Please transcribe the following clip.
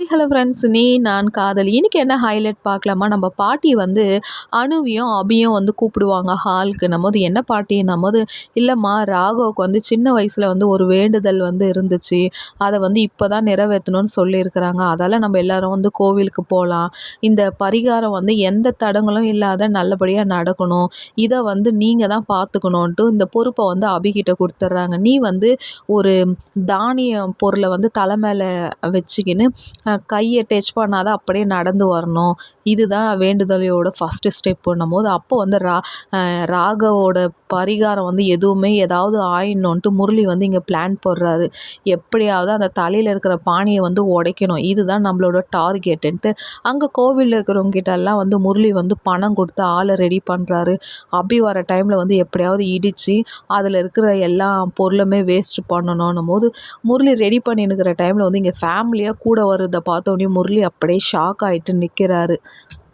Hello friends நீ நான் காதல். இன்றைக்கி என்ன ஹைலைட் பார்க்கலாமா? நம்ம பாட்டி வந்து அணுவியும் அபியும் வந்து கூப்பிடுவாங்க ஹாலுக்கு நம்மோது என்ன பாட்டி? நம்மோது இல்லைம்மா ராகவுக்கு வந்து சின்ன வயசில் வந்து ஒரு வேண்டுதல் வந்து இருந்துச்சு. அதை வந்து இப்போ தான் நிறைவேற்றணும்னு சொல்லியிருக்கிறாங்க. அதால் நம்ம எல்லோரும் வந்து கோவிலுக்கு போகலாம் இந்த பரிகாரம் வந்து எந்த தடங்களும் இல்லாத நல்லபடியாக நடக்கணும். இதை வந்து நீங்கள் தான் பார்த்துக்கணுன்ட்டு இந்த பொறுப்பை வந்து அபிகிட்ட கொடுத்துட்றாங்க. நீ வந்து ஒரு தானியம் பொருளை வந்து தலை மேலே வச்சுக்கின்னு கையை டச் பண்ணாத அப்படியே நடந்து வரணும். இதுதான் வேண்டுதலையோட ஃபஸ்ட்டு ஸ்டெப்புன்னும் போது அப்போ வந்து ரா ராகவோட பரிகாரம் வந்து எதுவுமே ஏதாவது ஆயிடணுன்ட்டு முரளி வந்து இங்கே பிளான் போடுறாரு. எப்படியாவது அந்த தலையில் இருக்கிற பானியை வந்து உடைக்கணும். இதுதான் நம்மளோட டார்கெட்டுன்ட்டு அங்கே கோவிலில் இருக்கிறவங்க கிட்டெல்லாம் வந்து முரளி வந்து பணம் கொடுத்து ஆளை ரெடி பண்ணுறாரு அப்படி வர டைமில் வந்து எப்படியாவது இடித்து அதில் இருக்கிற எல்லா பொருளுமே வேஸ்ட் பண்ணணும் போது முரளி ரெடி பண்ணினுக்கிற டைமில் வந்து இங்கே ஃபேமிலியாக கூட வர்றதை பார்த்தோன்னே முரளி அப்படியே ஷாக் ஆகிட்டு நிற்கிறாரு